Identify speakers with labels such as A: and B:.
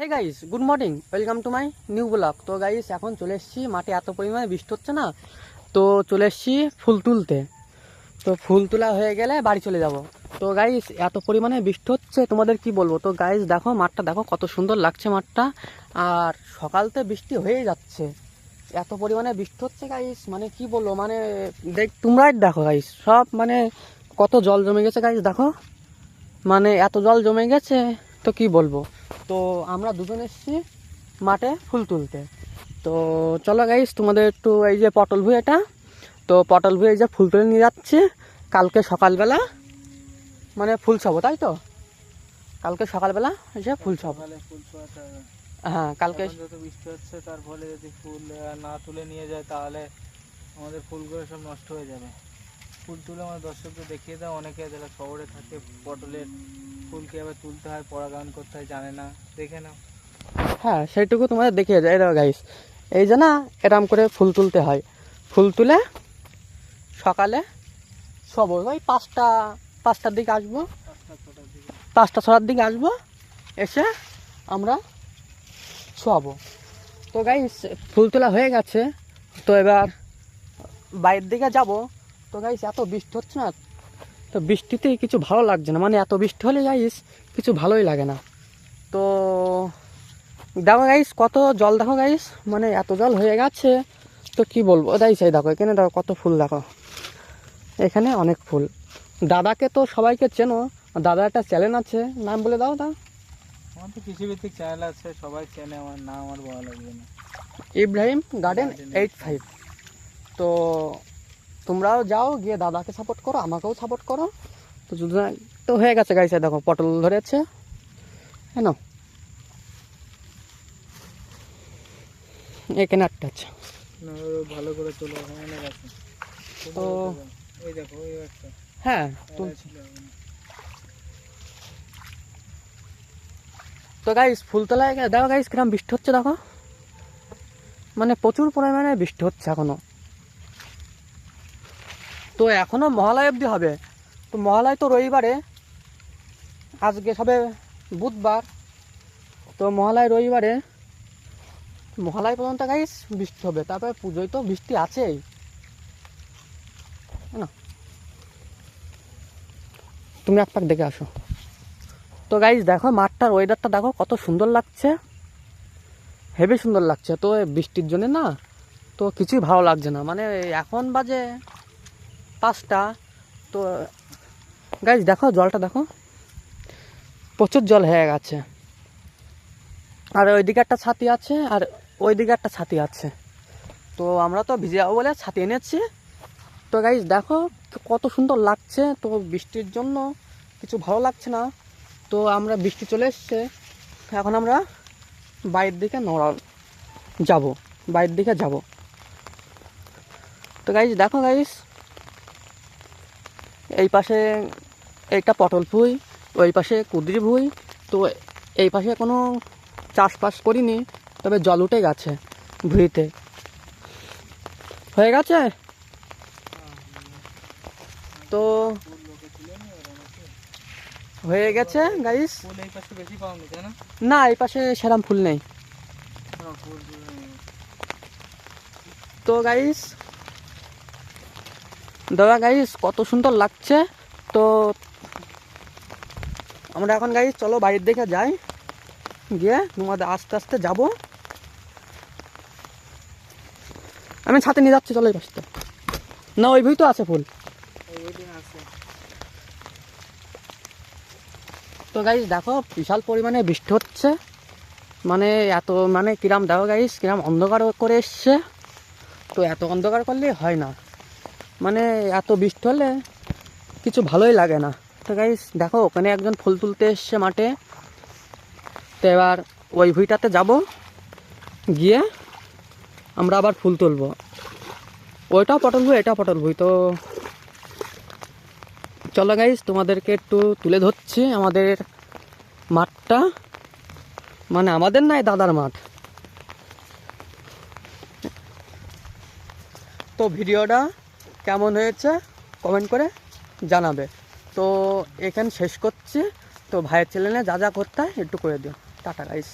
A: Hey guys good morning welcome to my new blog তো guys এখন চলে এসেছি। মাঠে এত পরিমাণে বৃষ্টি হচ্ছে না। তো চলে এসেছি ফুল তুলতে। তো ফুল তোলা হয়ে গেলে বাড়ি চলে যাব। তো গাইস এত পরিমাণে বৃষ্টি হচ্ছে, তোমাদের কি বলব? তো গাইস দেখো, মাঠটা দেখো, কত সুন্দর লাগছে মাঠটা। আর সকালতে বৃষ্টি হয়ে যাচ্ছে। এত পরিমাণে বৃষ্টি হচ্ছে গাইস মানে কি বলব? মানে দেখ তোমরাই দেখো গাইস সব মানে কত জল জমে গেছে গাইস দেখো। মানে এত জল জমে গেছে, তো কি বলব? তো আমরা দুজন এসেছি মাঠে ফুল তুলতে। তো চলো গাইস তোমাদের একটু এই যে পটল ভুই এটা তো পটল ভুই এই যে ফুল তুলে নিয়ে যাচ্ছে। কালকে সকালবেলা মানে ফুল ছবো তাই তো? কালকে সকালবেলা এসে ফুল ছবো। হ্যাঁ কালকে
B: বৃষ্টি হচ্ছে তার ফলে যদি ফুল না তুলে নিয়ে যায় তাহলে আমাদের ফুলগুলো সব নষ্ট হয়ে যাবে। ফুল তুলে আমার দর্শকদের দেখিয়ে দাও অনেকে যারা শহরে থাকে পটলের ফুল কীভাবে তুলতে হয় পরাগায়ন করতে হয়, জানে না। দেখে নাও।
A: হ্যাঁ সেইটুকু তোমাদের দেখিয়ে যায়। এটা গাইস এই যে না এরম করে ফুল তুলতে হয়। ফুল তুলে সকালে সব ওই পাঁচটা, পাঁচটার দিকে আসব।
B: পাঁচটা ছটার দিকে
A: আসব। এসে আমরা শোয়াবো তো গাইস ফুল তোলা হয়ে গেছে। তো এবার বাইরের দিকে যাব। তো গাইস এত বৃষ্টি হচ্ছে না? তো বৃষ্টিতে কিছু ভালো লাগছে না। মানে এত বৃষ্টি হলে গাইস কিছু ভালোই লাগে না। তো দেখো গাইস কত জল দেখো গাইস মানে এত জল হয়ে গেছে। তো কি বলব? গাইস এই দেখো এখানে দেখো কত ফুল দেখো। এখানে অনেক ফুল। দাদাকে তো সবাইকে চেনো দাদা একটা চ্যানেল আছে নাম বলে দাও তা।
B: আমার তো কৃষিভিত্তিক চ্যানেল আছে সবাই চেনে আমার নাম আমার বলা লাগবে না।
A: Ibrahim garden eight five. তো তোমরাও যাও গিয়ে দাদাকে সাপোর্ট করো আমাকেও সাপোর্ট করো। তো তো হয়ে গেছে গাইছে দেখো পটল ধরেছে। হ্যাঁ এখানে একটা আছে
B: ভালো করে আছে
A: তো-
B: এই দেখো ওই একটা।
A: হ্যাঁ তুলছি তো গাইস ফুলতলায় দেখো গাইস কিরম বৃষ্টি হচ্ছে দেখো। মানে প্রচুর পরিমাণে বৃষ্টি হচ্ছে এখনও। তো এখনও মহালয় অবধি হবে। তো মহালয় তো রবিবারে, আজকে সবে বুধবার। তো মহালয় রবিবারে, মহালয় পর্যন্ত গাইস বৃষ্টি হবে, তারপরে পুজোয় তো বৃষ্টি আছেই। তাই না? তুমি এক দেখে আসো। তো গাইজ দেখো, মাঠটার ওয়েদারটা দেখো, কত সুন্দর লাগছে। হেভি সুন্দর লাগছে। তো বৃষ্টির জন্য না, তো কিছুই ভালো লাগছে না। মানে এখন বাজে পাঁচটা। তো গাইজ দেখো জলটা, দেখো। প্রচুর জল হয়ে গেছে। আর ওইদিকে একটা ছাতি আছে, আর ওইদিকে একটা ছাতি আছে। তো আমরা তো ভিজে যাব বলে ছাতি এনেছি। তো গাইজ দেখো কত সুন্দর লাগছে। তো বৃষ্টির জন্য কিছু ভালো লাগছে না। তো আমরা বৃষ্টি চলে এসছে। এখন আমরা বাইরের দিকে নড়া যাব। বাইরের দিকে যাব। তো গাইস দেখো গাইস এই পাশে এইটা পটল ভুই ওই পাশে কুদরি ভুই। তো এই পাশে কোনো চাষবাস করিনি তবে জল উঠে গেছে ভুঁইতে। হয়ে গেছে? তো? হয়ে গেছে গাইস
B: না?
A: এই পাশে সেরাম ফুল নেই। তো গাইস দাদা গাইস কত সুন্দর লাগছে। তো আমরা এখন গাইস চলো বাড়ির দিকে যাই। গিয়ে তোমাদের আস্তে আস্তে যাব। আমি ছাতে নিয়ে যাচ্ছি, চলো এই না, ওই ভুই তো আছে ফুল। তো গাইস দেখো, বিশাল পরিমাণে বৃষ্টি হচ্ছে। মানে এত মানে কিরাম, দেখো গাইস কিরাম অন্ধকার করে এসছে। তো, এত অন্ধকার করলে হয় না। মানে এত বৃষ্টি হলে কিছু ভালোই লাগে না। তো গাইস দেখো, ওখানে একজন ফুল তুলতে এসছে মাঠে। তো এবার ওই ভুঁইটাতে যাব। গিয়ে আমরা আবার ফুল তুলবো। ওইটাও পটল ভুই, এটাও পটল ভুই। তো চলো গাইস তোমাদেরকে একটু তুলে ধরছি আমাদের মাঠটা। মানে আমাদের নাই দাদার মাঠ। তো ভিডিওটা কেমন হয়েছে কমেন্ট করে জানাবে। তো এখানে শেষ করছি। তো ভাইয়ের ছেলে যা যা করতে হয় একটু করে দিও। Tata guys